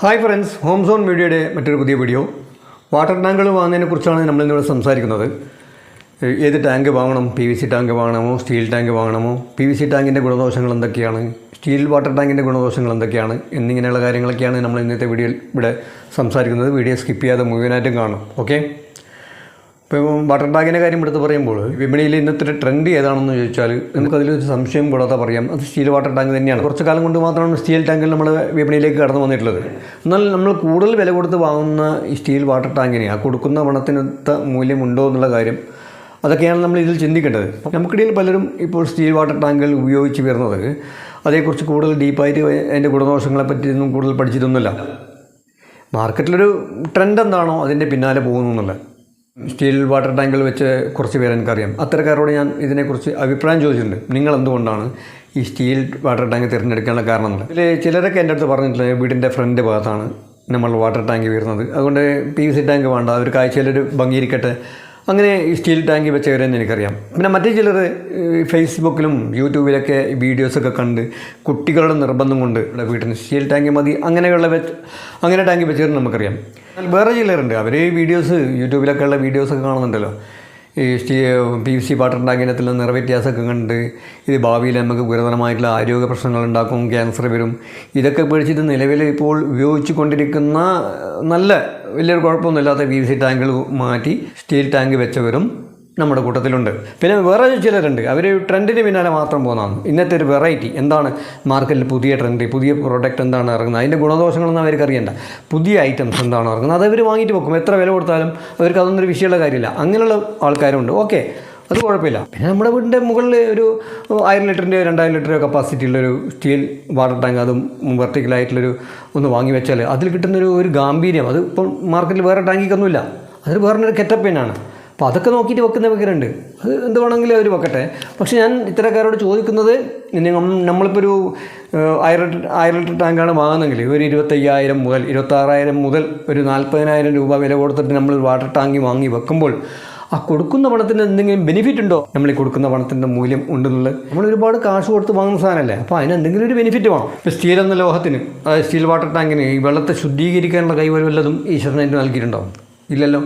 Hi friends home zone മീഡിയയുടെ മറ്റൊരു പുതിയ വീഡിയോ വാട്ടർ ടാങ്കുകൾ വാങ്ങുന്നതിനെക്കുറിച്ചാണ് നമ്മളിന്നിവിടെ സംസാരിക്കുന്നത്. ഏത് ടാങ്ക് വാങ്ങണം? പി വി സി ടാങ്ക് വാങ്ങണമോ? സ്റ്റീൽ ടാങ്ക് വാങ്ങണമോ? പി വി സി ടാങ്കിന്റെ ഗുണദോഷങ്ങൾ എന്തൊക്കെയാണ്? സ്റ്റീൽ വാട്ടർ ടാങ്കിന്റെ ഗുണദോഷങ്ങൾ എന്തൊക്കെയാണ്? എന്നിങ്ങനെയുള്ള കാര്യങ്ങളൊക്കെയാണ് നമ്മൾ ഇന്നത്തെ വീഡിയോയിൽ ഇവിടെ സംസാരിക്കുന്നത്. വീഡിയോ സ്കിപ്പ് ചെയ്യാതെ മുഴുവനായിട്ടും കാണും. ഓക്കെ ഇപ്പോൾ വാട്ടർ ടാങ്കിന്റെ കാര്യം എടുത്ത് പറയുമ്പോൾ വിപണിയിൽ ഇന്നത്തെ ട്രെൻഡ് ഏതാണെന്ന് ചോദിച്ചാൽ നമുക്കതിലൊരു സംശയം കൂടാതെ പറയാം. അത് സ്റ്റീൽ വാട്ടർ ടാങ്ക് തന്നെയാണ്. കുറച്ച് കാലം കൊണ്ട് മാത്രമാണ് സ്റ്റീൽ ടാങ്കിൽ നമ്മൾ വിപണിയിലേക്ക് കടന്നു വന്നിട്ടുള്ളത്. എന്നാൽ നമ്മൾ കൂടുതൽ വില കൊടുത്ത് വാങ്ങുന്ന സ്റ്റീൽ വാട്ടർ ടാങ്കിന് ആ കൊടുക്കുന്ന പണത്തിനൊത്ത മൂല്യമുണ്ടോ എന്നുള്ള കാര്യം അതൊക്കെയാണ് നമ്മൾ ഇതിൽ ചിന്തിക്കേണ്ടത്. നമുക്കിടയിൽ പലരും ഇപ്പോൾ സ്റ്റീൽ വാട്ടർ ടാങ്കുകൾ ഉപയോഗിച്ച് വരുന്നത്. അതേക്കുറിച്ച് കൂടുതൽ ഡീപ്പായിട്ട് അതിന്റെ ഗുണദോഷങ്ങളെ പറ്റിയൊന്നും കൂടുതൽ പഠിച്ചിട്ടൊന്നുമില്ല. മാർക്കറ്റിലൊരു ട്രെൻഡ് എന്താണോ അതിന്റെ പിന്നാലെ പോകുന്നു എന്നുള്ളത്. സ്റ്റീൽ വാട്ടർ ടാങ്കിൽ വെച്ച് കുറച്ച് പേര് എനിക്കറിയാം. അത്തരക്കാരോട് ഞാൻ ഇതിനെക്കുറിച്ച് അഭിപ്രായം ചോദിച്ചിട്ടുണ്ട്. നിങ്ങൾ എന്തുകൊണ്ടാണ് ഈ സ്റ്റീൽ വാട്ടർ ടാങ്ക് തിരഞ്ഞെടുക്കാനുള്ള കാരണം ഇതിൽ ചിലരൊക്കെ എന്റെ അടുത്ത് പറഞ്ഞിട്ടുള്ളത് വീടിന്റെ ഫ്രണ്ട് ഭാഗത്താണ് നമ്മൾ വാട്ടർ ടാങ്ക് വരുന്നത് അതുകൊണ്ട് പി വി സി ടാങ്ക് വേണ്ട ഒരു കാഴ്ചയിലൊരു ഭംഗിയിരിക്കട്ടെ അങ്ങനെ ഈ സ്റ്റീൽ ടാങ്ക് വെച്ചവരെന്ന് എനിക്കറിയാം. പിന്നെ മറ്റു ചിലർ ഫേസ്ബുക്കിലും യൂട്യൂബിലൊക്കെ വീഡിയോസൊക്കെ കണ്ട് കുട്ടികളുടെ നിർബന്ധം കൊണ്ട് ഇവിടെ വീട്ടിൽ നിന്ന് സ്റ്റീൽ ടാങ്കി മതി അങ്ങനെയുള്ള വെച്ച് അങ്ങനെ ടാങ്കി വെച്ചവരും നമുക്കറിയാം. വേറെ ചിലരുണ്ട്. അവർ വീഡിയോസ് യൂട്യൂബിലൊക്കെ ഉള്ള വീഡിയോസൊക്കെ കാണുന്നുണ്ടല്ലോ. ഈ സ്റ്റീ പി സി വാട്ടർ ടാങ്കിനകത്തുള്ള നിറവ്യത്യാസമൊക്കെ കണ്ട് ഇത് ഭാവിയിൽ നമുക്ക് ഗുരുതരമായിട്ടുള്ള ആരോഗ്യ പ്രശ്നങ്ങൾ ഉണ്ടാക്കും ക്യാൻസർ വരും. ഇതൊക്കെ പേടിച്ചിട്ട് നിലവിൽ ഇപ്പോൾ ഉപയോഗിച്ചു കൊണ്ടിരിക്കുന്ന നല്ല വലിയൊരു കുഴപ്പമൊന്നുമില്ലാത്ത പി വി സി ടാങ്കുകൾ മാറ്റി സ്റ്റീൽ ടാങ്ക് വെച്ചവരും നമ്മുടെ കൂട്ടത്തിലുണ്ട്. പിന്നെ വേറെ ചിലരുണ്ട്. അവർ ട്രെൻഡിന് പിന്നാലെ മാത്രം പോകുന്നതാണ്. ഇന്നത്തെ ഒരു വെറൈറ്റി എന്താണ് മാർക്കറ്റിൽ പുതിയ ട്രെൻഡ് പുതിയ പ്രോഡക്റ്റ് എന്താണ് ഇറങ്ങുന്നത്? അതിന്റെ ഗുണദോഷങ്ങളൊന്നും അവർക്ക് അറിയണ്ട. പുതിയ ഐറ്റംസ് എന്താണ് ഇറങ്ങുന്നത്? അത് അവർ വാങ്ങിയിട്ട് വെക്കും. എത്ര വില കൊടുത്താലും അവർക്ക് അതൊന്നും ഒരു വിഷയമുള്ള കാര്യമില്ല. അങ്ങനെയുള്ള ആൾക്കാരുണ്ട്. ഓക്കെ. അത് കുഴപ്പമില്ല. പിന്നെ നമ്മുടെ വീടിന്റെ മുകളിൽ ഒരു ആയിരം ലിറ്ററിന്റെ രണ്ടായിരം ലിറ്റർ കപ്പാസിറ്റി ഉള്ളൊരു സ്റ്റീൽ വാട്ടർ ടാങ്ക് അതും വെർട്ടിക്കലായിട്ടുള്ളൊരു ഒന്ന് വാങ്ങി വെച്ചാൽ അതിൽ കിട്ടുന്നൊരു ഒരു ഗാംഭീര്യം. അത് ഇപ്പം മാർക്കറ്റിൽ വേറെ ടാങ്കിക്കൊന്നുമില്ല അതൊരു വേറൊരു ഒരു കെറ്റപ്പ് അപ്പോൾ അതൊക്കെ നോക്കിയിട്ട് വെക്കുന്ന വെക്കലുണ്ട് അത് എന്ത് വേണമെങ്കിലും അവർ വെക്കട്ടെ. പക്ഷേ ഞാൻ ഇത്തരക്കാരോട് ചോദിക്കുന്നത് നമ്മളിപ്പോൾ ഒരു ആയിരം ആയിരം ലിറ്റർ ടാങ്കാണ് വാങ്ങുന്നതെങ്കിൽ ഒരു ഇരുപത്തയ്യായിരം മുതൽ ഇരുപത്താറായിരം മുതൽ ഒരു നാൽപ്പതിനായിരം രൂപ വില കൊടുത്തിട്ട് നമ്മൾ വാട്ടർ ടാങ്കി വാങ്ങി വെക്കുമ്പോൾ ആ കൊടുക്കുന്ന പണത്തിന് എന്തെങ്കിലും ബെനിഫിറ്റ് ഉണ്ടോ? നമ്മൾ ഈ കൊടുക്കുന്ന പണത്തിന്റെ മൂല്യം ഉണ്ടെന്നുള്ളത് നമ്മൾ ഒരുപാട് കാശ് കൊടുത്ത് വാങ്ങുന്ന സാധനമല്ലേ? അപ്പോൾ അതിന് എന്തെങ്കിലും ഒരു ബെനിഫിറ്റ് വേണം. ഇപ്പോൾ സ്റ്റീൽ എന്ന ലോഹത്തിന് അതായത് സ്റ്റീൽ വാട്ടർ ടാങ്കിന് ഈ വെള്ളത്തെ ശുദ്ധീകരിക്കാനുള്ള കൈവരും വല്ലതും ഈശ്വരനെ അതിന് നൽകിയിട്ടുണ്ടാവും ഇല്ലല്ലോ.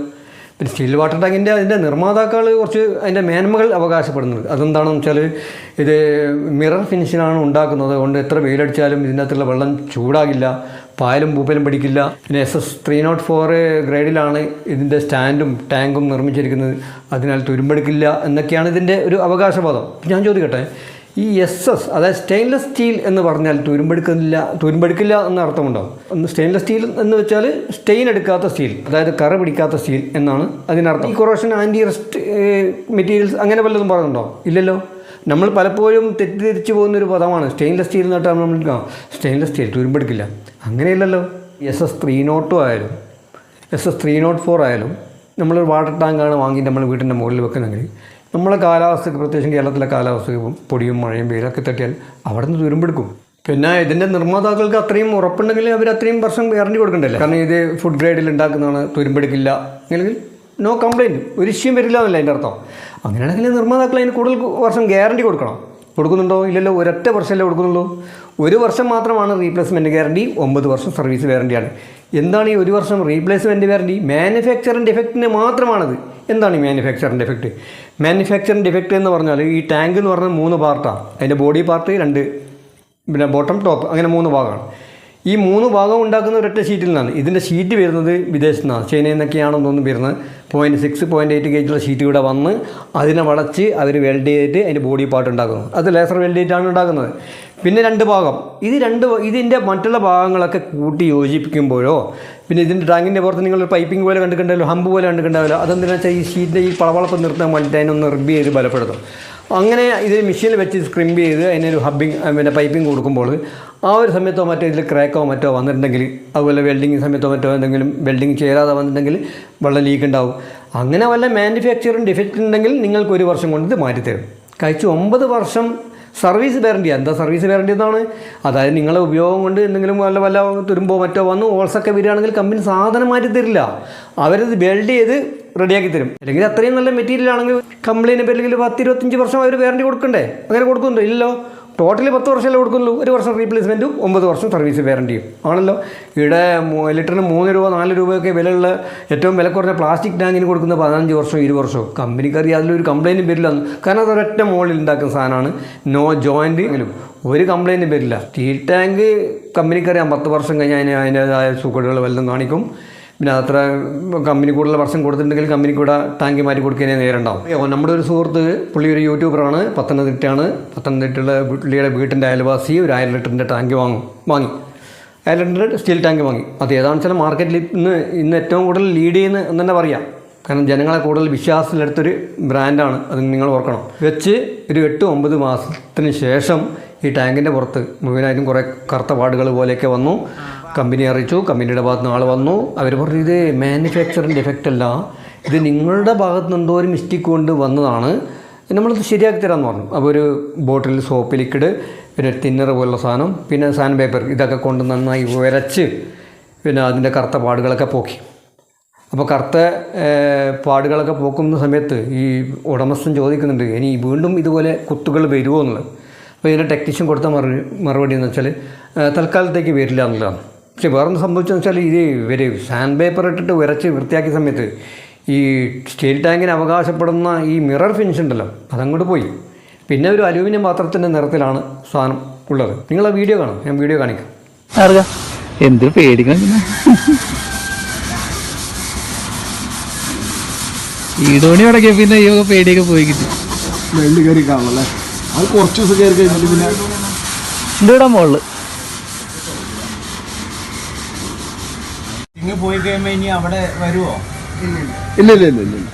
പിന്നെ സ്റ്റീൽ വാട്ടർ ടാങ്കിന്റെ അതിന്റെ നിർമ്മാതാക്കൾ കുറച്ച് അതിന്റെ മേന്മകൾ അവകാശപ്പെടുന്നത്. അതെന്താണെന്ന് വെച്ചാൽ ഇത് മിറർ ഫിനിഷിനാണ് ഉണ്ടാക്കുന്നത്. അതുകൊണ്ട് എത്ര വെയിലടിച്ചാലും ഇതിനകത്തുള്ള വെള്ളം ചൂടാകില്ല. പായലും പൂപ്പലും പിടിക്കില്ല. പിന്നെ S S three naught four ഗ്രേഡിലാണ് ഇതിന്റെ സ്റ്റാൻഡും ടാങ്കും നിർമ്മിച്ചിരിക്കുന്നത്. അതിനാൽ തുരുമ്പെടുക്കില്ല എന്നൊക്കെയാണ് ഇതിന്റെ ഒരു അവകാശവാദം ഞാൻ ചോദിക്കട്ടെ ഈ എസ് എസ് അതായത് സ്റ്റെയിൻലെസ് സ്റ്റീൽ എന്ന് പറഞ്ഞാൽ തുരുമ്പെടുക്കുന്നില്ല തുരുമ്പെടുക്കില്ല എന്ന ഒന്ന് സ്റ്റെയിൻലെസ് സ്റ്റീൽ എന്ന് വെച്ചാൽ സ്റ്റെയിൻ എടുക്കാത്ത സ്റ്റീൽ അതായത് കറ പിടിക്കാത്ത സ്റ്റീൽ എന്നാണ് അതിനർത്ഥം. ഈ കൊറോഷൻ ആന്റി റെസ്റ്റ് മെറ്റീരിയൽസ് അങ്ങനെ വല്ലതും പറയുന്നുണ്ടോ? ഇല്ലല്ലോ? നമ്മൾ പലപ്പോഴും തെറ്റിദ്ധരിച്ചു പോകുന്ന ഒരു പദമാണ് സ്റ്റെയിൻലെസ് സ്റ്റീൽ എന്നിട്ട് നമ്മൾ സ്റ്റെയിൻലെസ് സ്റ്റീൽ തുരുമ്പെടുക്കില്ല അങ്ങനെയല്ലല്ലോ. എസ് എസ് ത്രീ നോട്ടും ആയാലും S S three naught four ആയാലും നമ്മളൊരു വാട്ടർ ടാങ്കാണ് വാങ്ങി നമ്മൾ വീട്ടിന്റെ മുകളിൽ വെക്കുന്നെങ്കിൽ നമ്മളെ കാലാവസ്ഥയ്ക്ക് പ്രത്യേകിച്ചും കേരളത്തിലെ കാലാവസ്ഥയ്ക്ക് പൊടിയും മഴയും വെയിലൊക്കെ തട്ടിയാൽ അവിടെ നിന്ന് തുരുമ്പെടുക്കും പിന്നെ ഇതിന്റെ നിർമ്മാതാക്കൾക്ക് അത്രയും ഉറപ്പുണ്ടെങ്കിൽ അവർ അത്രയും വർഷം ഗ്യാരണ്ടി കൊടുക്കണ്ടല്ലേ? കാരണം ഇത് ഫുഡ് ഗ്രേഡിൽ ഉണ്ടാക്കുന്നതാണ് തുരുമ്പെടുക്കില്ല അല്ലെങ്കിൽ നോ കംപ്ലയിന്റ് ഒരു ഇഷ്യം വരില്ല എന്നല്ല അതിന്റെ അർത്ഥം. അങ്ങനെയാണെങ്കിൽ നിർമ്മാതാക്കൾ അതിന് കൂടുതൽ വർഷം ഗ്യാരണ്ടി കൊടുക്കണം. കൊടുക്കുന്നുണ്ടോ? ഇല്ലല്ലോ. ഒരൊറ്റ വർഷമല്ലേ കൊടുക്കുന്നുള്ളൂ. ഒരു വർഷം മാത്രമാണ് റീപ്ലേസ്മെന്റ് ഗ്യാരണ്ടി ഒമ്പത് വർഷം സർവീസ് ഗ്യാരണ്ടിയാണ് എന്താണ് ഈ ഒരു വർഷം റീപ്ലേസ്മെന്റ് ഗ്യാരണ്ടി മാനുഫാക്ചറിന്റെ ഡിഫക്റ്റിന് മാത്രമാണത്. എന്താണ് ഈ മാനുഫാക്ചറിന്റെ ഡിഫക്റ്റ് മാനുഫാക്ചറിന്റെ ഡിഫക്റ്റ് എന്ന് പറഞ്ഞാൽ ഈ ടാങ്ക് എന്ന് പറഞ്ഞാൽ മൂന്ന് പാർട്ടാണ് അതിന്റെ ബോഡി പാർട്ട് രണ്ട് പിന്നെ ബോട്ടം ടോപ്പ് അങ്ങനെ മൂന്ന് ഭാഗമാണ്. ഈ മൂന്ന് ഭാഗം ഉണ്ടാക്കുന്ന ഒരൊറ്റ ഷീറ്റിൽ നിന്നാണ്. ഇതിന്റെ ഷീറ്റ് വരുന്നത് വിദേശത്തു നിന്നാണ്. ചൈനയിൽ നിന്നൊക്കെയാണെന്ന് തോന്നുന്നു വരുന്നത്. പോയിന്റ് സിക്സ് പോയിന്റ് എയ്റ്റ് കേജിലുള്ള ഷീറ്റ് ഇവിടെ വന്ന് അതിനെ വളച്ച് അവർ വെൽഡ് ചെയ്തിട്ട് അതിന്റെ ബോഡി പാർട്ട് ഉണ്ടാക്കുന്നു. അത് ലേസർ വെൽഡ് ചെയ്തിട്ടാണ് ഉണ്ടാക്കുന്നത്. പിന്നെ രണ്ട് ഭാഗം. ഇത് രണ്ട് ഇതിന്റെ മറ്റുള്ള ഭാഗങ്ങളൊക്കെ കൂട്ടി യോജിപ്പിക്കുമ്പോഴോ പിന്നെ ഇതിന്റെ ടാങ്കിന്റെ പുറത്ത് നിങ്ങൾ പൈപ്പിംഗ് പോലെ കണ്ടിട്ടുണ്ടല്ലോ ഹമ്പ് പോലെ കണ്ടിട്ടുണ്ടാവില്ല അതെന്തിനാ വെച്ചാൽ ഈ ഷീറ്റിന്റെ ഈ പളവളപ്പ് നിർത്താൻ വേണ്ടിയിട്ട് അതിനൊന്ന് റിബ് ചെയ്ത് ബലപ്പെടുത്തും. അങ്ങനെ ഇത് മെഷീനിൽ വെച്ച് സ്ക്രിമ്പ് ചെയ്ത് അതിനൊരു ഹബ്ബിങ് പിന്നെ പൈപ്പിംഗ് കൊടുക്കുമ്പോൾ ആ ഒരു സമയത്തോ മറ്റോ ഇതിൽ ക്രാക്കോ മറ്റോ വന്നിട്ടുണ്ടെങ്കിൽ അതുപോലെ വെൽഡിങ് സമയത്തോ മറ്റോ എന്തെങ്കിലും വെൽഡിങ് ചേരാതെ വന്നിട്ടുണ്ടെങ്കിൽ വെള്ളം ലീക്ക് ഉണ്ടാവും. അങ്ങനെ വല്ല മാനുഫാക്ചറിങ് ഡിഫക്റ്റ് ഉണ്ടെങ്കിൽ നിങ്ങൾക്ക് ഒരു വർഷം കൊണ്ട് ഇത് മാറ്റിത്തരും. കഴിച്ച് ഒമ്പത് വർഷം സർവീസ് വാറണ്ടി എന്താ സർവീസ് വാറണ്ടി എന്നാണ്? അതായത് നിങ്ങളെ ഉപയോഗം കൊണ്ട് എന്തെങ്കിലും വല്ല വല്ല തുരുമ്പോ മറ്റോ വന്ന് ഓൾസൊക്കെ വരികയാണെങ്കിൽ കമ്പനി സാധനം മാറ്റി തരില്ല അവരത് ബിൽഡ് ചെയ്ത് റെഡിയാക്കി തരും. അല്ലെങ്കിൽ അത്രയും നല്ല മെറ്റീരിയൽ ആണെങ്കിൽ കംപ്ലൈന്റ് പേരിൽ പത്ത് ഇരുപത്തഞ്ച് വർഷം അവർ വാറണ്ടി കൊടുക്കണ്ടേ? അങ്ങനെ കൊടുക്കുന്നുണ്ടോ? ഇല്ലല്ലോ. ടോട്ടലി പത്ത് വർഷമല്ലേ കൊടുക്കുള്ളൂ ഒരു വർഷം റീപ്ലേസ്മെന്റും ഒമ്പത് വർഷം സർവീസ് വാറണ്ടിയും ആണല്ലോ? ഇവിടെ ലിറ്ററിന് മൂന്ന് രൂപ നാല് രൂപയൊക്കെ വിലയുള്ള ഏറ്റവും വില കുറഞ്ഞ പ്ലാസ്റ്റിക് ടാങ്കിന് കൊടുക്കുന്ന പതിനഞ്ച് വർഷം ഇരുപത് വർഷവും. കമ്പനിക്കറി അതിലൊരു കംപ്ലൈന്റും വരില്ല. കാരണം അത് ഒരൊറ്റ മുകളിൽ ഉണ്ടാക്കുന്ന സാധനമാണ്. നോ ജോയിന്റ് എങ്കിലും. ഒരു കംപ്ലൈന്റും വരില്ല. സ്റ്റീൽ ടാങ്ക് കമ്പനിക്കറിയാം പത്ത് വർഷം കഴിഞ്ഞാൽ അതിന് അതിന്റേതായ സുഖടുകൾ വല്ലതും കാണിക്കും. പിന്നെ അത്ര കമ്പനി കൂടുതൽ വർഷം കൊടുത്തിട്ടുണ്ടെങ്കിൽ കമ്പനിക്ക് ഇവിടെ ടാങ്ക് മാറ്റി കൊടുക്കുന്നതിനെ നേരിണ്ടാവും. നമ്മുടെ ഒരു സുഹൃത്ത് പുള്ളി ഒരു യൂട്യൂബറാണ് പത്തനംതിട്ടയാണ്. പത്തനംതിട്ടയുടെ പുള്ളിയുടെ വീട്ടിന്റെ അയൽവാസി ഒരു ആയിരം ലിറ്ററിന്റെ ടാങ്ക് വാങ്ങും വാങ്ങി. ആയിരം ലിറ്റർ സ്റ്റീൽ ടാങ്ക് വാങ്ങി. അത് ഏതാണെന്ന് വെച്ചാൽ മാർക്കറ്റിൽ ഇന്ന് ഇന്ന് ഏറ്റവും കൂടുതൽ ലീഡ് ചെയ്യുന്ന എന്ന് തന്നെ പറയാം. കാരണം ജനങ്ങളെ കൂടുതൽ വിശ്വാസത്തിലെടുത്തൊരു ബ്രാൻഡാണ് അത് നിങ്ങൾ ഓർക്കണം. വെച്ച് ഒരു എട്ട് ഒമ്പത് മാസത്തിന് ശേഷം ഈ ടാങ്കിന്റെ പുറത്ത് മുഴുവനായിട്ടും കുറേ കറുത്ത പാടുകൾ പോലെയൊക്കെ വന്നു. കമ്പനി അറിയിച്ചു. കമ്പനിയുടെ ഭാഗത്ത് നിന്ന് ആൾ വന്നു. അവർ പറഞ്ഞു ഇത് മാനുഫാക്ചറിന്റെ ഡിഫക്റ്റ് അല്ല. ഇത് നിങ്ങളുടെ ഭാഗത്ത് നിന്ന് എന്തോ ഒരു മിസ്റ്റേക്ക് കൊണ്ട് വന്നതാണ്. നമ്മളത് ശരിയാക്കി തരാമെന്ന് പറഞ്ഞു. അപ്പോൾ ഒരു ബോട്ടിൽ സോപ്പ് ലിക്വിഡ് പിന്നെ തിന്നർ പോലുള്ള സാധനം. പിന്നെ സാൻഡ് പേപ്പർ ഇതൊക്കെ കൊണ്ട് നന്നായി ഉരച്ച് പിന്നെ അതിന്റെ കറുത്ത പാടുകളൊക്കെ പോക്കി. അപ്പോൾ കറുത്ത പാടുകളൊക്കെ പോക്കുന്ന സമയത്ത് ഈ ഉടമസ്ഥൻ ചോദിക്കുന്നുണ്ട് ഇനി വീണ്ടും ഇതുപോലെ കുത്തുകൾ വരുമോ എന്നുള്ളത്. അപ്പോൾ ഇതിന്റെ ടെക്നീഷ്യൻ കൊടുത്ത മറു മറുപടി എന്ന് വെച്ചാൽ തൽക്കാലത്തേക്ക് വരില്ല എന്നുള്ളതാണ്. പക്ഷെ വേറൊന്ന് സംഭവിച്ചതെന്ന് വെച്ചാൽ ഇത് ഇവർ സാൻഡ് പേപ്പർ ഇട്ടിട്ട് ഉരച്ച് വൃത്തിയാക്കിയ സമയത്ത് ഈ സ്റ്റീൽ ടാങ്കിന് അവകാശപ്പെടുന്ന ഈ മിറർ ഫിനിഷ് ഉണ്ടല്ലോ അതങ്ങോട്ട് പോയി. പിന്നെ ഒരു അലൂമിനിയം പാത്രത്തിന്റെ നിറത്തിലാണ് സാധനം ഉള്ളത്. നിങ്ങൾ ആ വീഡിയോ കാണാം ഞാൻ വീഡിയോ കാണിക്കാം. എന്ത് പേടിക്കണം ഈടോണി അടക്കിയ പിന്നെ ഈ പേടിയൊക്കെ പോയി കിട്ടി. വെള്ളി കയറി കാണല്ലേ അത് കുറച്ച് ദിവസം കയറി കഴിഞ്ഞിട്ട് പിന്നെ ഇതിടാൻ ഇവിടെ പോയി കഴിയുമ്പോ ഇനി അവിടെ വരുവോ? ഇല്ല ഇല്ല ഇല്ല ഇല്ല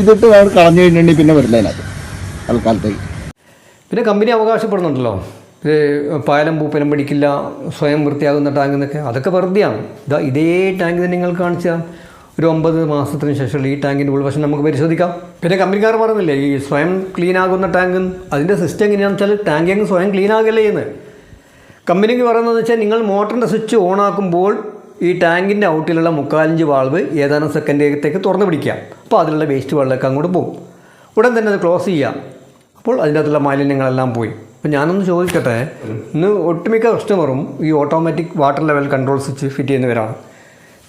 ഇതിട്ട് അവർ കളഞ്ഞു കഴിഞ്ഞിട്ടുണ്ടെങ്കിൽ പിന്നെ വരില്ല അതിനകത്ത് തൽക്കാലത്തേക്ക്. പിന്നെ കമ്പനി അവകാശപ്പെടുന്നുണ്ടല്ലോ. പാലം പായലം പൂപ്പലം പിടിക്കില്ല സ്വയം വൃത്തിയാകുന്ന ടാങ്ക് എന്നൊക്കെ. അതൊക്കെ വെറുതെയാണ്. ഇതാ ഇതേ ടാങ്ക് തന്നെ നിങ്ങൾ കാണിച്ച. ഒരു ഒമ്പത് മാസത്തിന് ശേഷമുള്ള ഈ ടാങ്കിന്റെ ഉൾവശം നമുക്ക് പരിശോധിക്കാം. പിന്നെ കമ്പനിക്കാർ പറയുന്നില്ലേ ഈ സ്വയം ക്ലീൻ ആകുന്ന ടാങ്ക് അതിന്റെ സിസ്റ്റം എങ്ങനെയാണെന്ന് വെച്ചാൽ ടാങ്ക് അങ്ങ് സ്വയം ക്ലീൻ ആകല്ലേ ചെയ്യുന്നത് കമ്പനിക്ക് പറയുന്നത് വെച്ചാൽ നിങ്ങൾ മോട്ടറിന്റെ സ്വിച്ച് ഓൺ ആക്കുമ്പോൾ ഈ ടാങ്കിന്റെ ഔട്ടിലുള്ള മുക്കാലഞ്ച് വാൾവ് ഏതാനും സെക്കൻഡത്തേക്ക് തുറന്നു പിടിക്കുക അപ്പോൾ അതിലുള്ള വേസ്റ്റ് വെള്ളമൊക്കെ അങ്ങോട്ട് പോകും. ഉടൻ തന്നെ അത് ക്ലോസ് ചെയ്യാം. അപ്പോൾ അതിന്റെ അകത്തുള്ള മാലിന്യങ്ങളെല്ലാം പോയി. അപ്പോൾ ഞാനൊന്ന് ചോദിക്കട്ടെ ഇന്ന് ഒട്ടുമിക്ക കസ്റ്റമറും ഈ automatic water level control switch fit ചെയ്യുന്നവരാണ്.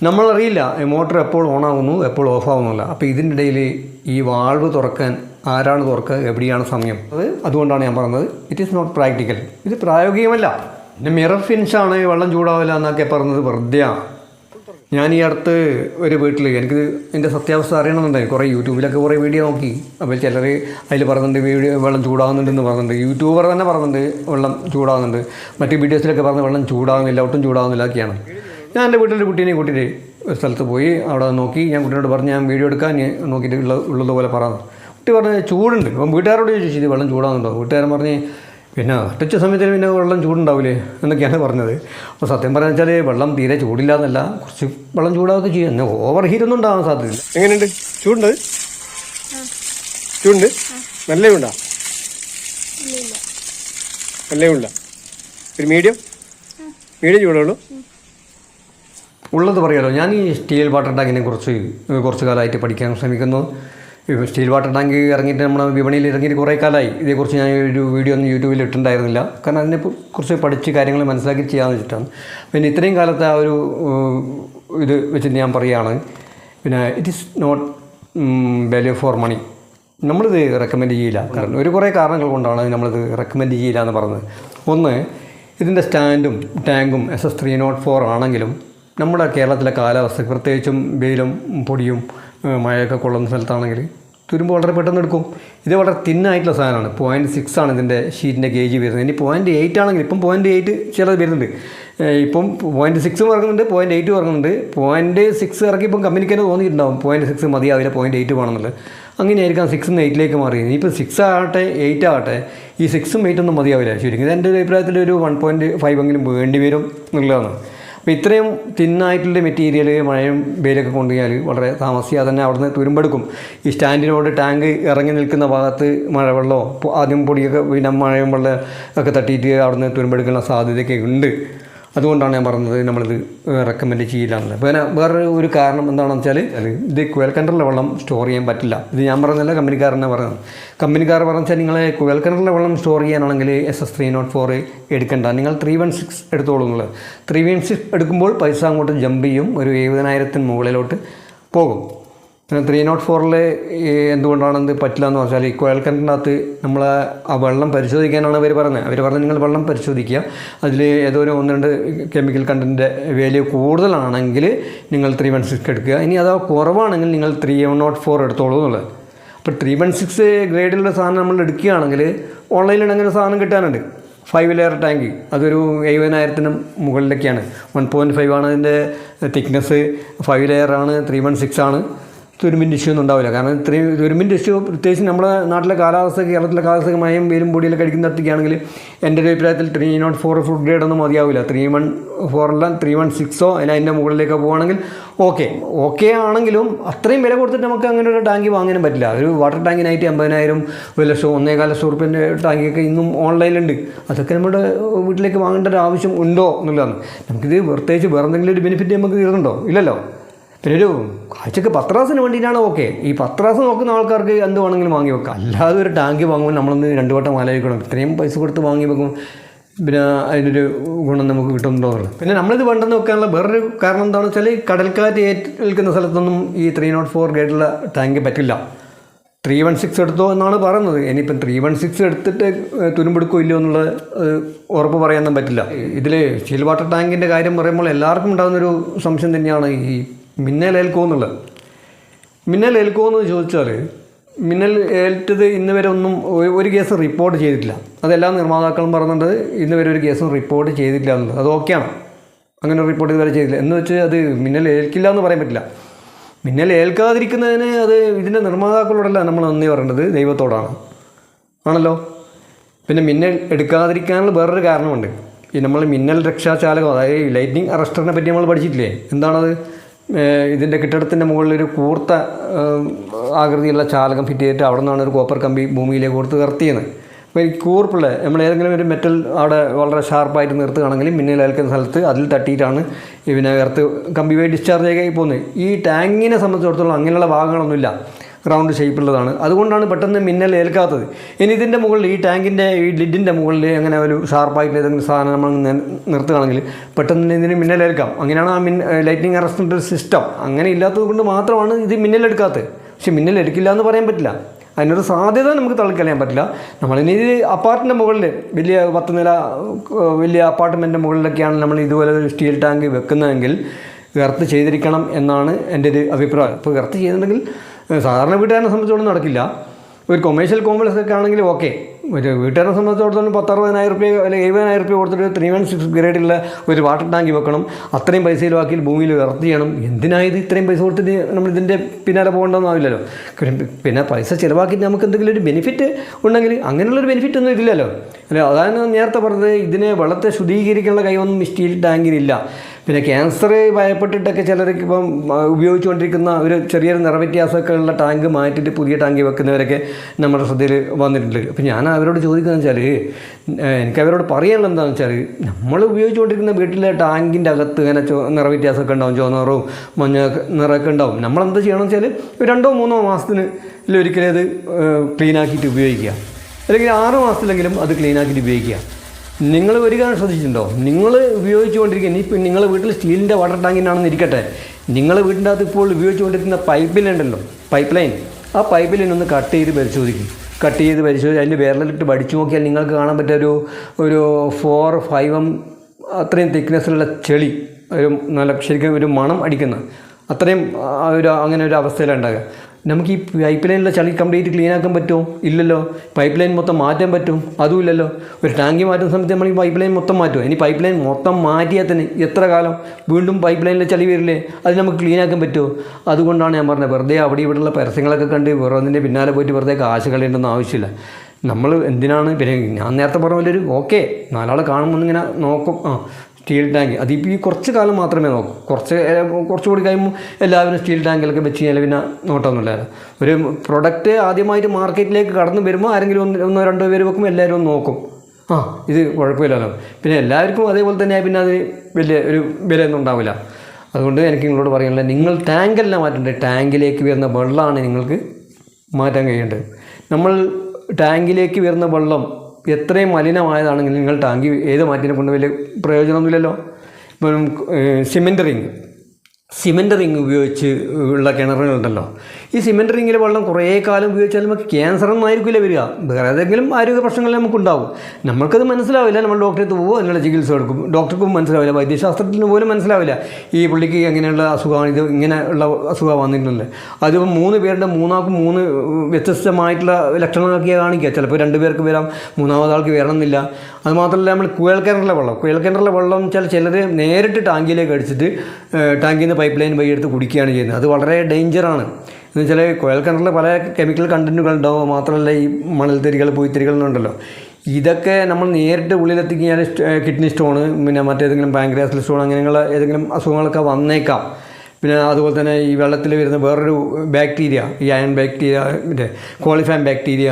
നമ്മളറിയില്ല ഈ മോട്ടർ എപ്പോൾ ഓൺ ആകുന്നു എപ്പോൾ ഓഫ് ആകുന്നില്ല അപ്പോൾ ഇതിന്റെ ഇടയിൽ ഈ വാൾവ് തുറക്കാൻ ആരാണ് തുറക്കുക എവിടെയാണ് സമയം? അത് അതുകൊണ്ടാണ് ഞാൻ പറഞ്ഞത് ഇറ്റ് ഈസ് നോട്ട് പ്രാക്ടിക്കൽ ഇത് പ്രായോഗികമല്ല. പിന്നെ മിറർ ഫിനിഷാണ് വെള്ളം ചൂടാവില്ല എന്നൊക്കെ പറഞ്ഞത് വെറുതെയാണ് ഞാൻ ഈ അടുത്ത് ഒരു വീട്ടിൽ എനിക്ക് എന്റെ സത്യാവസ്ഥ അറിയണമെന്നുണ്ടായി കുറേ യൂട്യൂബിലൊക്കെ കുറേ വീഡിയോ നോക്കി. അപ്പോൾ ചിലർ അതിൽ പറയുന്നുണ്ട് വീഡിയോ വെള്ളം ചൂടാകുന്നുണ്ടെന്ന് പറയുന്നുണ്ട്. യൂട്യൂബർ തന്നെ പറയുന്നുണ്ട് വെള്ളം ചൂടാകുന്നുണ്ട്. മറ്റ് വീഡിയോസിലൊക്കെ പറഞ്ഞ് വെള്ളം ചൂടാകുന്നില്ല ഒട്ടും ചൂടാകുന്നില്ല ഒക്കെയാണ്. ഞാൻ എന്റെ വീട്ടിലൊരു കുട്ടീനെ കൂട്ടിയിട്ട് ഒരു സ്ഥലത്ത് പോയി അവിടെ നോക്കി. ഞാൻ കുട്ടീനോട് പറഞ്ഞ് ഞാൻ വീഡിയോ എടുക്കാൻ നോക്കിയിട്ട് ഉള്ള ഉള്ളതുപോലെ പറഞ്ഞു കുട്ടി പറഞ്ഞ് ചൂടുണ്ട്. അപ്പം വീട്ടുകാരോട് ചോദിച്ചു ഇത് വെള്ളം ചൂടാകുന്നുണ്ടോ? വീട്ടുകാരൻ പറഞ്ഞ് പിന്നെ ഒറ്റച്ച സമയത്തിന് പിന്നെ വെള്ളം ചൂടുണ്ടാവില്ലേ എന്നൊക്കെയാണ് പറഞ്ഞത്. അപ്പോൾ സത്യം പറഞ്ഞാൽ വെച്ചാൽ വെള്ളം തീരെ ചൂടില്ല എന്നല്ല കുറച്ച് വെള്ളം ചൂടാവുക ചെയ്യും. എന്നാൽ ഓവർ ഹീറ്റ് ഒന്നും ഉണ്ടാകാൻ സാധ്യതയില്ല. എങ്ങനെയുണ്ട്? ചൂടുണ്ട്? ചൂടുണ്ട്? നല്ല ഉണ്ടാ നല്ല ഉണ്ട ഒരു മീഡിയം മീഡിയം ചൂടുള്ളൂ? ഉള്ളത് പറയാലോ. ഞാൻ ഈ സ്റ്റീൽ വാട്ടർ ടാങ്കിനെ കുറിച്ച് കുറച്ച് കാലമായിട്ട് പഠിക്കാൻ ശ്രമിക്കുന്നു. സ്റ്റീൽ വാട്ടർ ടാങ്ക് ഇറങ്ങിയിട്ട് നമ്മൾ വിപണിയിൽ ഇറങ്ങിയിട്ട് കുറേ കാലമായി ഇതേക്കുറിച്ച് ഞാൻ ഒരു വീഡിയോ ഒന്നും യൂട്യൂബിൽ ഇട്ടിട്ടുണ്ടായിരുന്നില്ല. കാരണം അതിനെ കുറിച്ച് പഠിച്ച് കാര്യങ്ങൾ മനസ്സിലാക്കി ചെയ്യാമെന്ന് വെച്ചിട്ടാണ്. പിന്നെ ഇത്രയും കാലത്തെ ആ ഒരു ഇത് വെച്ചിട്ട് ഞാൻ പറയുകയാണ്. പിന്നെ it is not value for money നമ്മളിത് റെക്കമെൻഡ് ചെയ്യില്ല. കാരണം ഒരു കുറേ കാരണങ്ങൾ കൊണ്ടാണ് നമ്മളിത് റെക്കമെൻഡ് ചെയ്യില്ല എന്ന് പറഞ്ഞത്. ഒന്ന് ഇതിന്റെ സ്റ്റാൻഡും ടാങ്കും S S three nought four ആണെങ്കിലും നമ്മുടെ കേരളത്തിലെ കാലാവസ്ഥ പ്രത്യേകിച്ചും വെയിലും പൊടിയും മഴയൊക്കെ കൊള്ളുന്ന സ്ഥലത്താണെങ്കിൽ തുരുമ്പ് വളരെ പെട്ടെന്ന് എടുക്കും. ഇത് വളരെ തിന്നായിട്ടുള്ള സാധനമാണ്. പോയിന്റ് സിക്സ് ആണ് ഇതിന്റെ ഷീറ്റിന്റെ ഗേജ് വരുന്നത്. ഇനി പോയിന്റ് എയ്റ്റ് ആണെങ്കിൽ ഇപ്പം പോയിന്റ് എയ്റ്റ് ചിലത് വരുന്നുണ്ട്. ഇപ്പം പോയിന്റ് സിക്സും ഇറങ്ങുന്നുണ്ട് പോയിന്റ് എയ്റ്റും ഇറങ്ങുന്നുണ്ട്. പോയിന്റ് സിക്സ് ഇറക്കി ഇപ്പം കമ്പനിക്ക് തന്നെ തോന്നിയിട്ടുണ്ടാവും. പോയിന്റ് സിക്സ് മതിയാവില്ല പോയിന്റ് എയ്റ്റ് വേണമെന്നുള്ളത്. അങ്ങനെയായിരിക്കാം സിക്സിൽ നിന്ന് എയ്റ്റിലേക്ക് മാറി ഇനിയിപ്പോൾ സിക്സ് ആകട്ടെ എയ്റ്റ് ആകട്ടെ ഈ സിക്സും എയ്റ്റൊന്നും മതിയാവില്ല. ശരിക്കും ഇത് എന്റെ ഒരു അഭിപ്രായത്തിൽ ഒരു വൺ പോയിന്റ് ഫൈവ് എങ്കിലും വേണ്ടി വരും എന്നുള്ളതാണ്. അപ്പോൾ ഇത്രയും തിന്നായിട്ടുള്ള മെറ്റീരിയൽ മഴയും വെയിലൊക്കെ കൊണ്ടുപോയാൽ വളരെ താമസിയാതെ തന്നെ അവിടുന്ന് തുരുമ്പെടുക്കും. ഈ സ്റ്റാൻഡിനോട് ടാങ്ക് ഇറങ്ങി നിൽക്കുന്ന ഭാഗത്ത് മഴവെള്ളമോ ആദ്യം പൊടിയൊക്കെ പിന്നെ മഴയും വെള്ളം ഒക്കെ തട്ടിയിട്ട് അവിടുന്ന് തുരുമ്പെടുക്കുന്ന സാധ്യതയൊക്കെ ഉണ്ട്. അതുകൊണ്ടാണ് ഞാൻ പറഞ്ഞത് നമ്മളിത് റെക്കമെൻഡ് ചെയ്യില്ല എന്നുള്ളത് പിന്നെ വേറെ ഒരു കാരണം എന്താണെന്ന് വെച്ചാൽ ഇത് കുഴൽക്കിണറിലെ വെള്ളം സ്റ്റോർ ചെയ്യാൻ പറ്റില്ല. ഇത് ഞാൻ പറഞ്ഞല്ല കമ്പനിക്കാരനെ പറയുന്നത് കമ്പനിക്കാർ പറഞ്ഞാൽ നിങ്ങൾ കുഴൽക്കിണറിലെ വെള്ളം സ്റ്റോർ ചെയ്യാനാണെങ്കിൽ S S three nought four എടുക്കേണ്ട. നിങ്ങൾ ത്രീ വൺ സിക്സ് എടുത്തോളൂ എന്നുള്ളത്. ത്രീ വൺ സിക്സ് എടുക്കുമ്പോൾ പൈസ അങ്ങോട്ട് ജമ്പ് ചെയ്യും. ഒരു എഴുപതിനായിരത്തിന് മുകളിലോട്ട് പോകും. പിന്നെ ത്രീ നോട്ട് ഫോറിൽ എന്തുകൊണ്ടാണ് ഇത് പറ്റില്ല എന്ന് പറഞ്ഞാൽ ഈ കുഴൽക്കിണറിനകത്ത് നമ്മൾ ആ വെള്ളം പരിശോധിക്കാനാണ് അവർ പറഞ്ഞത്. അവർ പറഞ്ഞത് നിങ്ങൾ വെള്ളം പരിശോധിക്കുക. അതിൽ ഏതോ ഒരു ഒന്ന് രണ്ട് കെമിക്കൽ കണ്ടന്റ് വാല്യൂ കൂടുതലാണെങ്കിൽ നിങ്ങൾ ത്രീ വൺ സിക്സ് എടുക്കുക. ഇനി അതോ കുറവാണെങ്കിൽ നിങ്ങൾ ത്രീ നോട്ട് ഫോർ എടുത്തോളൂ എന്നുള്ളത്. അപ്പോൾ ത്രീ വൺ സിക്സ് ഗ്രേഡിലുള്ള സാധനം നമ്മൾ എടുക്കുകയാണെങ്കിൽ ഓൺലൈനിൽ അങ്ങനെ സാധനം കിട്ടാനുണ്ട്. ഫൈവ് ലെയർ ടാങ്ക് അതൊരു എഴുപതിനായിരത്തിന് മുകളിലൊക്കെയാണ്. വൺ പോയിന്റ് ഫൈവ് ആണ് അതിന്റെ തിക്നെസ് ഫൈവ് ലെയർ ആണ് ത്രീ വൺ സിക്സ് ആണ്. തുരുമ്പിന്റെ ഇഷ്യൂ ഒന്നും ഉണ്ടാവില്ല. കാരണം ഇത്രയും തുരുമ്പിന്റെ ഇഷ്യൂ പ്രത്യേകിച്ച് നമ്മുടെ നാട്ടിലെ കാലാവസ്ഥ കേരളത്തിലെ കാലാവസ്ഥ മയം വെയിലും പൊടിയിലൊക്കെ അടിക്കുന്ന അടിക്കുന്നിടത്തേക്കാണെങ്കിൽ എന്റെ ഒരു അഭിപ്രായത്തിൽ three nought four food grade ഒന്നും മതിയാവില്ല. ത്രീ വൺ ഫോറെല്ലാം ത്രീ വൺ സിക്സോ അല്ല അതിന്റെ മുകളിലേക്കോ പോവുകയാണെങ്കിൽ ഓക്കെ ഓക്കെ ആണെങ്കിലും അത്രയും വില കൊടുത്തിട്ട് നമുക്ക് അങ്ങനെ ഒരു ടാങ്കി വാങ്ങാനും പറ്റില്ല. ഒരു വാട്ടർ ടാങ്കിനായിട്ട് അമ്പതിനായിരം ഒരു ലക്ഷം ഒന്നേകാൽ ലക്ഷം റുപ്യന്റെ ടാങ്കിയൊക്കെ ഇന്നും ഓൺലൈനിലുണ്ട് അതൊക്കെ നമ്മുടെ വീട്ടിലേക്ക് വാങ്ങേണ്ട ഒരു ആവശ്യം ഉണ്ടോ എന്നുള്ളതാണ്. നമുക്കിത് പ്രത്യേകിച്ച് വേറെ എന്തെങ്കിലും ഒരു ബെനിഫിറ്റ് നമുക്ക് കിട്ടുന്നുണ്ടോ ഇല്ലല്ലോ. പിന്നെ ഒരു കാഴ്ചക്ക് പത്രാസിന് വേണ്ടിയിട്ടാണ് ഓക്കെ ഈ പത്രാസ് നോക്കുന്ന ആൾക്കാർക്ക് എന്ത് വേണമെങ്കിലും വാങ്ങി വെക്കാം. അല്ലാതെ ഒരു ടാങ്ക് വാങ്ങുമ്പോൾ നമ്മളൊന്ന് രണ്ട് വട്ടം ആലോചിക്കണം ഇത്രയും പൈസ കൊടുത്ത് വാങ്ങി വെക്കും. പിന്നെ അതിനൊരു ഗുണം നമുക്ക് കിട്ടുന്നുണ്ടോ എന്നുള്ളത് പിന്നെ നമ്മളിത് വേണ്ടെന്ന് വെക്കാനുള്ള വേറൊരു കാരണം എന്താണെന്ന് വെച്ചാൽ കടൽക്കാറ്റ് ഏൽക്കുന്ന സ്ഥലത്തൊന്നും ഈ ത്രീ നോട്ട് ഫോർ ഗ്രേഡുള്ള ടാങ്ക് പറ്റില്ല. ത്രീ വൺ സിക്സ് എടുത്തോ എന്നാണ് പറയുന്നത്. ഇനിയിപ്പം ത്രീ വൺ സിക്സ് എടുത്തിട്ട് തുരുമ്പെടുക്കോ ഇല്ലയോ എന്നുള്ള ഉറപ്പ് പറയാനൊന്നും പറ്റില്ല. ഇതിൽ സ്റ്റീൽ വാട്ടർ ടാങ്കിന്റെ കാര്യം പറയുമ്പോൾ എല്ലാവർക്കും ഉണ്ടാകുന്നൊരു സംശയം തന്നെയാണ് ഈ മിന്നലേൽക്കോ എന്നുള്ളത്. മിന്നൽ ഏൽക്കുമോ എന്ന് ചോദിച്ചാൽ മിന്നൽ ഏൽറ്റത് ഇന്ന് വരെ ഒന്നും ഒരു കേസും റിപ്പോർട്ട് ചെയ്തിട്ടില്ല. അതെല്ലാ നിർമ്മാതാക്കളും പറയുന്നുണ്ട് ഇന്ന് വരെ ഒരു കേസും റിപ്പോർട്ട് ചെയ്തിട്ടില്ല എന്നുള്ളത്. അത് ഓക്കെയാണ് അങ്ങനെ റിപ്പോർട്ട് ഇതുവരെ ചെയ്തില്ല. എന്ന് വെച്ച് അത് മിന്നൽ ഏൽക്കില്ല എന്ന് പറയാൻ പറ്റില്ല. മിന്നൽ ഏൽക്കാതിരിക്കുന്നതിന് അത് ഇതിന്റെ നിർമ്മാതാക്കളോടല്ല നമ്മൾ നന്ദി പറയേണ്ടത് ദൈവത്തോടാണ്. ആണല്ലോ? പിന്നെ മിന്നൽ എടുക്കാതിരിക്കാനുള്ള വേറൊരു കാരണമുണ്ട്. ഈ നമ്മൾ മിന്നൽ രക്ഷാചാലകം അതായത് ലൈറ്റിനിങ് അറസ്റ്ററിനെ പറ്റി നമ്മൾ പഠിച്ചിട്ടില്ലേ? എന്താണത്? ഇതിന്റെ കെട്ടിടത്തിന്റെ മുകളിലൊരു കൂർത്ത ആകൃതിയുള്ള ചാലകം ഫിറ്റ് ചെയ്തിട്ട് അവിടെ നിന്നാണ് ഒരു കോപ്പർ കമ്പി ഭൂമിയിലേക്ക് കൊടുത്ത് നിർത്തിയത്. അപ്പോൾ ഈ കൂർപ്പുള്ള നമ്മൾ ഏതെങ്കിലും ഒരു മെറ്റൽ അവിടെ വളരെ ഷാർപ്പായിട്ട് നിർത്തുകയാണെങ്കിൽ മിന്നൽ ഏൽക്കുന്ന സ്ഥലത്ത് അതിൽ തട്ടിയിട്ടാണ് ഇതിനെ എർത്ത് കമ്പി വഴി ഡിസ്ചാർജ് ആയി പോകുന്നത് ഈ ടാങ്കിനെ സംബന്ധിച്ചിടത്തോളം അങ്ങനെയുള്ള ഭാഗങ്ങളൊന്നുമില്ല. റൗണ്ട് ഷേപ്പുള്ളതാണ് അതുകൊണ്ടാണ് പെട്ടെന്ന് മിന്നൽ ഏൽക്കാത്തത്. ഇനി ഇതിന്റെ മുകളിൽ ഈ ടാങ്കിന്റെ ഈ ലിഡിന്റെ മുകളിൽ അങ്ങനെ ഒരു ഷാർപ്പായിട്ടുള്ള ഏതെങ്കിലും സാധനം നമ്മൾ നിർത്തുകയാണെങ്കിൽ പെട്ടെന്ന് ഇതിന് മിന്നലേൽക്കാം അങ്ങനെയാണ് ആ മിൻ ലൈറ്റിംഗ് അറസ്റ്റിന്റെ സിസ്റ്റം അങ്ങനെ ഇല്ലാത്തത് കൊണ്ട് മാത്രമാണ് ഇത് മിന്നലെടുക്കാത്തത് പക്ഷെ മിന്നലെടുക്കില്ല എന്ന് പറയാൻ പറ്റില്ല. അതിനൊരു സാധ്യത നമുക്ക് തള്ളിക്കളയാൻ പറ്റില്ല. നമ്മളിനി ഇത് അപ്പാർട്ടിന്റെ മുകളിൽ വലിയ പത്ത് നില വലിയ അപ്പാർട്ട്മെന്റിന്റെ മുകളിലൊക്കെയാണ് നമ്മൾ ഇതുപോലെ ഒരു സ്റ്റീൽ ടാങ്ക് വെക്കുന്നതെങ്കിൽ എർത്ത് ചെയ്തിരിക്കണം എന്നാണ് എന്റെ ഒരു അഭിപ്രായം. ഇപ്പോൾ എർത്ത് ചെയ്തിട്ടുണ്ടെങ്കിൽ സാധാരണ വീട്ടുകാരനെ സംബന്ധിച്ചോളം നടക്കില്ല. ഒരു കൊമേഴ്ഷ്യൽ കോംപ്ലക്സ് ഒക്കെ ആണെങ്കിൽ ഓക്കെ ഒരു വീട്ടുകാരനെ സംബന്ധിച്ചിടത്തോളം പത്തറുപതിനായിരം റുപ്യ അല്ലെങ്കിൽ എഴുപതിനായിരം റുപ്യ കൊടുത്തിട്ട് ത്രീ വൺ സിക്സ് ഗ്രേഡിലുള്ള ഒരു വാട്ടർ ടാങ്ക് വെക്കണം. അത്രയും പൈസ ചിലവാക്കി ഭൂമിയിൽ ഇറത്തി ചെയ്യണം. എന്തിനായത് ഇത്രയും പൈസ കൊടുത്തിട്ട് നമ്മൾ ഇതിന്റെ പിന്നാലെ പോകേണ്ടതെന്നാവില്ലല്ലോ പിന്നെ പൈസ ചിലവാക്കിയിട്ട് നമുക്ക് എന്തെങ്കിലും ഒരു ബെനിഫിറ്റ് ഉണ്ടെങ്കിൽ അങ്ങനെയുള്ളൊരു ബെനിഫിറ്റ് ഒന്നും ഇല്ലല്ലോ അല്ല അതാണ് നേരത്തെ പറഞ്ഞത്. ഇതിനെ വെള്ളത്തെ ശുദ്ധീകരിക്കാനുള്ള കൈവൊന്നും ഒന്നും സ്റ്റീൽ ടാങ്കിനില്ല പിന്നെ ക്യാൻസർ ഭയപ്പെട്ടിട്ടൊക്കെ ചിലർക്ക് ഇപ്പം ഉപയോഗിച്ചുകൊണ്ടിരിക്കുന്ന ഒരു ചെറിയൊരു നിറവ്യത്യാസമൊക്കെ ഉള്ള ടാങ്ക് മാറ്റിയിട്ട് പുതിയ ടാങ്ക് വെക്കുന്നവരൊക്കെ നമ്മുടെ ശ്രദ്ധയിൽ വന്നിട്ടുണ്ട്. അപ്പം ഞാൻ അവരോട് ചോദിക്കുന്നത് വെച്ചാൽ എനിക്ക് അവരോട് പറയാനുള്ള എന്താണെന്ന് വെച്ചാൽ നമ്മൾ ഉപയോഗിച്ചുകൊണ്ടിരിക്കുന്ന വീട്ടിലെ ടാങ്കിന്റെ അകത്ത് ഇങ്ങനെ ചോ നിറവ്യത്യാസമൊക്കെ ഉണ്ടാവും ചുവന്നറും മഞ്ഞ നിറമൊക്കെ ഉണ്ടാവും. നമ്മളെന്താ ചെയ്യണമെന്ന് വെച്ചാൽ രണ്ടോ മൂന്നോ മാസത്തിന് ഒരിക്കലും അത് ക്ലീനാക്കിയിട്ട് ഉപയോഗിക്കുക. അല്ലെങ്കിൽ ആറ് മാസത്തിലെങ്കിലും അത് ക്ലീനാക്കിയിട്ട് ഉപയോഗിക്കുക. നിങ്ങൾ ഒരു കാര്യം ശ്രദ്ധിച്ചിട്ടുണ്ടോ? നിങ്ങൾ ഉപയോഗിച്ചുകൊണ്ടിരിക്കുന്ന ഇപ്പം നിങ്ങളുടെ വീട്ടിൽ സ്റ്റീലിന്റെ വാട്ടർ ടാങ്കിനാണെന്ന് ഇരിക്കട്ടെ. നിങ്ങളുടെ വീടിന്റെ അകത്ത് ഇപ്പോൾ ഉപയോഗിച്ചുകൊണ്ടിരിക്കുന്ന പൈപ്പ് ലൈൻ ഉണ്ടല്ലോ പൈപ്പ് ലൈൻ ആ പൈപ്പ് ലൈൻ ഒന്ന് കട്ട് ചെയ്ത് പരിശോധിക്കും. കട്ട് ചെയ്ത് പരിശോധിച്ച് അതിന്റെ വിരലിട്ട് പഠിച്ചു നോക്കിയാൽ നിങ്ങൾക്ക് കാണാൻ പറ്റിയ ഒരു ഒരു ഫോർ ഫൈവ് എം അത്രയും തിക്നെസ്സിലുള്ള ചെളി ഒരു നല്ല ശരിക്കും ഒരു മണം അടിക്കുന്ന അത്രയും ഒരു അങ്ങനെ ഒരു അവസ്ഥയിലാണ് ഉണ്ടാകുക നമുക്ക് ഈ പൈപ്പ് ലൈനിലെ ചളി കംപ്ലീറ്റ് ക്ലീൻ ആക്കാൻ പറ്റുമോ? ഇല്ലല്ലോ. പൈപ്പ് ലൈൻ മൊത്തം മാറ്റാൻ പറ്റും. അതും ഇല്ലല്ലോ. ഒരു ടാങ്കി മാറ്റുന്ന സമയത്ത് നമ്മൾ ഈ പൈപ്പ് ലൈൻ മൊത്തം മാറ്റുമോ? ഇനി പൈപ്പ് ലൈൻ മൊത്തം മാറ്റിയാൽ തന്നെ എത്ര കാലം വീണ്ടും പൈപ്പ് ലൈനിലെ ചളി വരില്ലേ? അത് നമുക്ക് ക്ലീൻ ആക്കാൻ പറ്റുമോ? അതുകൊണ്ടാണ് ഞാൻ പറഞ്ഞത്. വെറുതെ അവിടെ ഇവിടെയുള്ള പരസ്യങ്ങളൊക്കെ കണ്ട് വെറുതെ പിന്നാലെ പോയിട്ട് വെറുതെ കാശ് കളയേണ്ടെന്ന് ആവശ്യമില്ല. നമ്മൾ എന്തിനാണ്? പിന്നെ ഞാൻ നേരത്തെ പറഞ്ഞ പോലെ ഒരു ഓക്കെ നാലാളെ കാണുമ്പോൾ ഇങ്ങനെ നോക്കും. ആ. Steel tank. അതിപ്പോൾ ഈ കുറച്ച് കാലം മാത്രമേ നോക്കൂ. കുറച്ച് കുറച്ച് കുറച്ചുകൂടി കഴിയുമ്പോൾ എല്ലാവരും സ്റ്റീൽ ടാങ്കിലൊക്കെ വെച്ച് കഴിഞ്ഞാൽ പിന്നെ നോട്ടമൊന്നുമില്ലായിരുന്നു ഒരു പ്രൊഡക്റ്റ് ആദ്യമായിട്ട് മാർക്കറ്റിലേക്ക് കടന്നു വരുമ്പോൾ ആരെങ്കിലും ഒന്ന് ഒന്നോ രണ്ടോ പേര് വെക്കുമ്പോൾ എല്ലാവരും ഒന്ന് നോക്കും. ആ. ഇത് കുഴപ്പമില്ലല്ലോ. പിന്നെ എല്ലാവർക്കും അതേപോലെ തന്നെ പിന്നെ അത് വലിയ ഒരു വിലയൊന്നും ഉണ്ടാവില്ല. അതുകൊണ്ട് എനിക്ക് നിങ്ങളോട് പറയാനുള്ളത് നിങ്ങൾ ടാങ്കല്ല മാറ്റേണ്ടത്. ടാങ്കിലേക്ക് വരുന്ന വെള്ളമാണ് നിങ്ങൾക്ക് മാറ്റാൻ കഴിയേണ്ടത്. നമ്മൾ ടാങ്കിലേക്ക് വരുന്ന വെള്ളം എത്രയും മലിനമായതാണെങ്കിലും നിങ്ങൾ ടാങ്കി ഏത് മാറ്റിനെ കൊണ്ട് വലിയ പ്രയോജനമൊന്നുമില്ലല്ലോ. ഇപ്പം സിമെന്റ് റിങ്. സിമെന്റ് റിങ് ഉപയോഗിച്ച് ഉള്ള കിണറുകളുണ്ടല്ലോ. ഈ സിമെന്റ് റിങ്ങിൽ വെള്ളം കുറേ കാലം ഉപയോഗിച്ചാൽ നമുക്ക് ക്യാൻസർ ഒന്നായിരിക്കില്ല വരിക. വേറെ ഏതെങ്കിലും ആരോഗ്യ പ്രശ്നങ്ങൾ നമുക്കുണ്ടാവും നമ്മൾക്കത് മനസ്സിലാവില്ല. നമ്മൾ ഡോക്ടറെ പോകുമോ അതിനുള്ള ചികിത്സ എടുക്കും. ഡോക്ടർക്കും മനസ്സിലാവില്ല. വൈദ്യശാസ്ത്രത്തിന് പോലും മനസ്സിലാവില്ല. ഈ പുള്ളിക്ക് എങ്ങനെയുള്ള അസുഖമാണ്. ഇത് ഇങ്ങനെയുള്ള അസുഖം വന്നിട്ടുള്ളത്. അതിപ്പോൾ മൂന്ന് പേരുടെ മൂന്നാൾക്കും മൂന്ന് വ്യത്യസ്തമായിട്ടുള്ള ലക്ഷണങ്ങളൊക്കെ കാണിക്കുക. ചിലപ്പോൾ രണ്ട് പേർക്ക് വരാം മൂന്നാമത് ആൾക്ക് വരണമെന്നില്ല അതുമാത്രമല്ല നമ്മൾ കുഴൽക്കിണറിലെ വെള്ളം. കുഴൽക്കിണറിലെ വെള്ളം വെച്ചാൽ ചിലർ നേരിട്ട് ടാങ്കിലേക്ക് അടിച്ചിട്ട് ടാങ്കിൽ നിന്ന് പൈപ്പ് ലൈൻ വഴി എടുത്ത് കുടിക്കുകയാണ് ചെയ്യുന്നത്. അത് വളരെ ഡേഞ്ചറാണ് എന്ന് വെച്ചാൽ കുഴൽക്കിണറിൽ പല കെമിക്കൽ കണ്ടന്റുകൾ ഉണ്ടാവും. മാത്രമല്ല ഈ മണൽത്തരികൾ പൂയ്ത്തരികൾ എന്നുണ്ടല്ലോ ഇതൊക്കെ നമ്മൾ നേരിട്ട് ഉള്ളിലെത്തിക്കഴിഞ്ഞാൽ കിഡ്നി സ്റ്റോണ് പിന്നെ മറ്റേതെങ്കിലും പാങ്ക്രിയാസിൽ സ്റ്റോൺ അങ്ങനെയുള്ള ഏതെങ്കിലും അസുഖങ്ങളൊക്കെ വന്നേക്കാം. പിന്നെ അതുപോലെ തന്നെ ഈ വെള്ളത്തിൽ വരുന്ന വേറൊരു ബാക്ടീരിയ ഈ അയൺ ബാക്ടീരിയ മറ്റേ ക്വാളിഫാം ബാക്ടീരിയ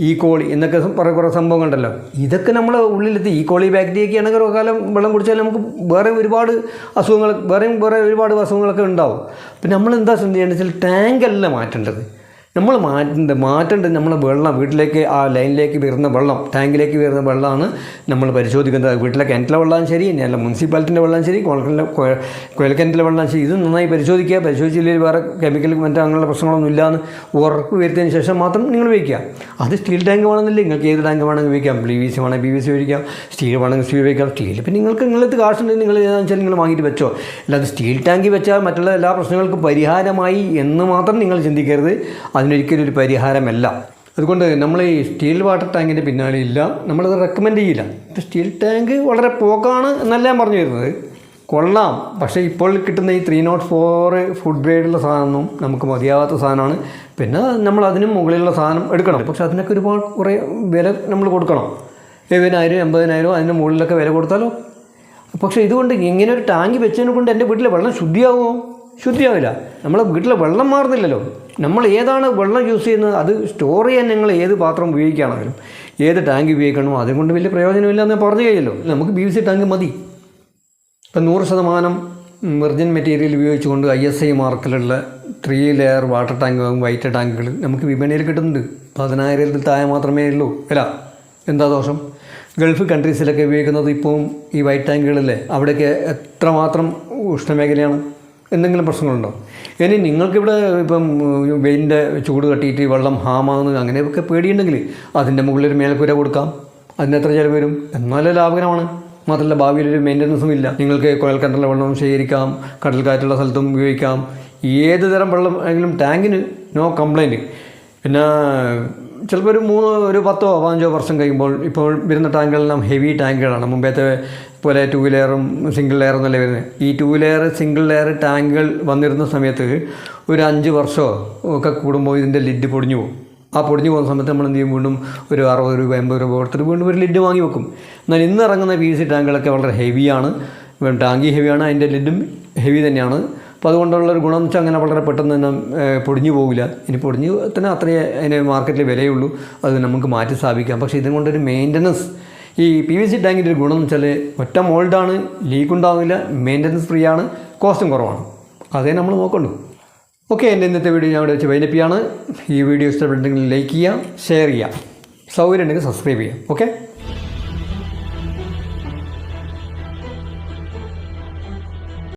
ഈ കോളി എന്നൊക്കെ കുറേ കുറേ സംഭവങ്ങളുണ്ടല്ലോ ഇതൊക്കെ നമ്മളെ ഉള്ളിലെത്തി. ഈ കോളി ബാക്ടീരിയൊക്കെ ആണെങ്കിൽ ഒരു കാലം വെള്ളം കുടിച്ചാൽ നമുക്ക് വേറെ ഒരുപാട് അസുഖങ്ങൾ വേറെയും വേറെ ഒരുപാട് അസുഖങ്ങളൊക്കെ ഉണ്ടാവും. പിന്നെ നമ്മൾ എന്താ ചെയ്യേണ്ടത് വെച്ചാൽ ടാങ്കല്ല മാറ്റേണ്ടത്. നമ്മൾ മാറ്റേണ്ടത് മാറ്റേണ്ടത് നമ്മളെ വെള്ളം വീട്ടിലേക്ക് ആ ലൈനിലേക്ക് വരുന്ന വെള്ളം ടാങ്കിലേക്ക് വരുന്ന വെള്ളമാണ് നമ്മൾ പരിശോധിക്കുന്നത്. വീട്ടിലെ കിണറ്റിലെ വെള്ളം ശരി അല്ല മുനിസിപ്പാലിറ്റിന്റെ വെള്ളം ശരി കുഴൽക്കിണറ്റിലെ കുഴൽക്കിണറ്റിലെ വെള്ളം ശരി. ഇത് നന്നായി പരിശോധിക്കുക. പരിശോധിച്ചില്ലെങ്കിൽ വേറെ കെമിക്കൽ മറ്റു അങ്ങനെയുള്ള പ്രശ്നങ്ങളൊന്നും ഇല്ലാന്ന് ഉറപ്പ് വരുത്തിയതിന് ശേഷം മാത്രം നിങ്ങൾ ഉപയോഗിക്കുക. അത് സ്റ്റീൽ ടാങ്ക് വേണമെന്നില്ല നിങ്ങൾക്ക് ഏത് ടാങ്ക് വേണമെങ്കിൽ ഉപയോഗിക്കാം. ബി വി സി വേണമെങ്കിൽ ബി വി സി ഉപയോഗിക്കാം. സ്റ്റീൽ വേണമെങ്കിൽ സ്റ്റീൽ ഉപയോഗിക്കാം. സ്റ്റീൽ ഇപ്പം നിങ്ങൾക്ക് നിങ്ങളത് കാശുണ്ടെങ്കിൽ നിങ്ങൾ ഏതാണെന്ന് വെച്ചാൽ നിങ്ങൾ വാങ്ങിയിട്ട് വെച്ചോ. അല്ലാതെ സ്റ്റീൽ ടാങ്ക് വെച്ചാൽ മറ്റുള്ള എല്ലാ പ്രശ്നങ്ങൾക്കും പരിഹാരമായി എന്ന് മാത്രം നിങ്ങൾ ചിന്തിക്കരുത്. അതിനൊരിക്കലും ഒരു പരിഹാരമല്ല. അതുകൊണ്ട് നമ്മൾ ഈ സ്റ്റീൽ വാട്ടർ ടാങ്കിന്റെ പിന്നാലെ ഇല്ല. നമ്മളത് റെക്കമെൻഡ് ചെയ്യില്ല. സ്റ്റീൽ ടാങ്ക് വളരെ പോക്കാണ് എന്നല്ല ഞാൻ പറഞ്ഞു തരുന്നത് കൊള്ളാം. പക്ഷേ ഇപ്പോൾ കിട്ടുന്ന ഈ ത്രീ നോട്ട് ഫോർ ഫുഡ് ഗ്രേഡുള്ള സാധനമൊന്നും നമുക്ക് മതിയാവാത്ത സാധനമാണ്. പിന്നെ നമ്മൾ അതിനും മുകളിലുള്ള സാധനം എടുക്കണം. പക്ഷേ അതിനൊക്കെ ഒരുപാട് കുറേ വില നമ്മൾ കൊടുക്കണം. എഴുപതിനായിരം എൺപതിനായിരം അതിന്റെ മുകളിലൊക്കെ വില കൊടുത്താലോ? പക്ഷേ ഇതുകൊണ്ട് ഇങ്ങനെ ഒരു ടാങ്ക് വെച്ചതിനെ കൊണ്ട് എന്റെ വീട്ടിലെ വെള്ളം ശുദ്ധിയാവുമോ? ശുദ്ധിയാവില്ല. നമ്മളെ വീട്ടിലെ വെള്ളം മാറുന്നില്ലല്ലോ. നമ്മൾ ഏതാണ് വെള്ളം യൂസ് ചെയ്യുന്നത്? അത് സ്റ്റോർ ചെയ്യാൻ നിങ്ങൾ ഏത് പാത്രം ഉപയോഗിക്കുകയാണെങ്കിലും ഏത് ടാങ്ക് ഉപയോഗിക്കണമോ അതുകൊണ്ട് വലിയ പ്രയോജനമില്ല എന്ന് പറഞ്ഞു കഴിഞ്ഞല്ലോ. നമുക്ക് ബി സി ടാങ്ക് മതി. ഇപ്പം നൂറ് ശതമാനം വെർജിൻ മെറ്റീരിയൽ ഉപയോഗിച്ചുകൊണ്ട് I S I മാർക്കിലുള്ള three layer water tank white ടാങ്കുകൾ നമുക്ക് വിപണിയിൽ കിട്ടുന്നുണ്ട്. പതിനായിരത്തിൽ താഴെ മാത്രമേ ഉള്ളൂ. അല്ല എന്താ ദോഷം? ഗൾഫ് കൺട്രീസിലൊക്കെ ഉപയോഗിക്കുന്നത് ഇപ്പം ഈ വൈറ്റ് ടാങ്കുകളല്ലേ അവിടെയൊക്കെ എത്രമാത്രം ഉഷ്ണമേഖലയാണ്? എന്തെങ്കിലും പ്രശ്നങ്ങളുണ്ടോ? ഇനി നിങ്ങൾക്കിവിടെ ഇപ്പം വെയിലിന്റെ ചൂട് കട്ടിയിട്ട് വെള്ളം ഹാമാകുന്നത് അങ്ങനെയൊക്കെ പേടിയുണ്ടെങ്കിൽ അതിന്റെ മുകളിൽ ഒരു മേൽക്കൂര കൊടുക്കാം. അതിന് എത്ര ചിലവ് വരും? എന്നാലും ലാഭകരമാണ്. മാത്രമല്ല ഭാവിയിൽ ഒരു മെയിന്റനൻസും ഇല്ല. നിങ്ങൾക്ക് കുഴൽക്കിണറിലെ വെള്ളം ശേഖരിക്കാം കടൽ കാറ്റുള്ള സ്ഥലത്തും ഉപയോഗിക്കാം. ഏത് തരം വെള്ളം ആണെങ്കിലും ടാങ്കിന് നോ കംപ്ലൈന്റ്. പിന്നെ ചിലപ്പോൾ ഒരു മൂന്ന് ഒരു പത്തോ പതിനഞ്ചോ വർഷം കഴിയുമ്പോൾ ഇപ്പോൾ വരുന്ന ടാങ്കുകളെല്ലാം ഹെവി ടാങ്കുകളാണ്. മുമ്പത്തെ പോലെ ടു ലെയറും സിംഗിൾ ലെയറും എന്നല്ലേ വരുന്നത് ഈ ടു ലെയർ സിംഗിൾ ലെയർ ടാങ്കുകൾ വന്നിരുന്ന സമയത്ത് ഒരു അഞ്ച് വർഷമോ ഒക്കെ കൂടുമ്പോൾ ഇതിന്റെ ലിഡ് പൊടിഞ്ഞു പോകും. ആ പൊടിഞ്ഞു പോകുന്ന സമയത്ത് നമ്മൾ എന്ത് ചെയ്യും? വീണ്ടും ഒരു അറുപത് രൂപ എൺപത് രൂപ കൊടുത്തിട്ട് വീണ്ടും ഒരു ലിഡ് വാങ്ങി വെക്കും. എന്നാൽ ഇന്ന് ഇറങ്ങുന്ന പി സി ടാങ്കുകളൊക്കെ വളരെ ഹെവിയാണ് ടാങ്കി ഹെവിയാണ് അതിന്റെ ലിഡും ഹെവി തന്നെയാണ്. അപ്പോൾ അതുകൊണ്ടുള്ളൊരു ഗുണം എന്ന് വെച്ചാൽ അങ്ങനെ വളരെ പെട്ടെന്ന് തന്നെ പൊടിഞ്ഞു പോകില്ല ഇനി പൊടിഞ്ഞു തന്നെ അത്രയേ അതിന് മാർക്കറ്റിൽ വിലയുള്ളൂ. അത് നമുക്ക് മാറ്റി സ്ഥാപിക്കാം. പക്ഷേ ഇതും കൊണ്ടൊരു മെയിന്റനൻസ് ഈ പി വി സി ടാങ്കിന്റെ ഒരു ഗുണം എന്ന് വെച്ചാൽ ഒറ്റ മോൾഡാണ് ലീക്ക് ഉണ്ടാകുന്നില്ല മെയിന്റനൻസ് ഫ്രീ ആണ് കോസ്റ്റും കുറവാണ്. അതേ നമ്മൾ നോക്കണ്ടു. ഓക്കെ എന്റെ ഇന്നത്തെ വീഡിയോ ഞാൻ ഇവിടെ വെച്ച് വൈനപ്പിയാണ്. ഈ വീഡിയോ ഇഷ്ടപ്പെട്ടെങ്കിൽ ലൈക്ക് ചെയ്യുക ഷെയർ ചെയ്യുക സൗകര്യം ഉണ്ടെങ്കിൽ സബ്സ്ക്രൈബ് ചെയ്യാം. ഓക്കെ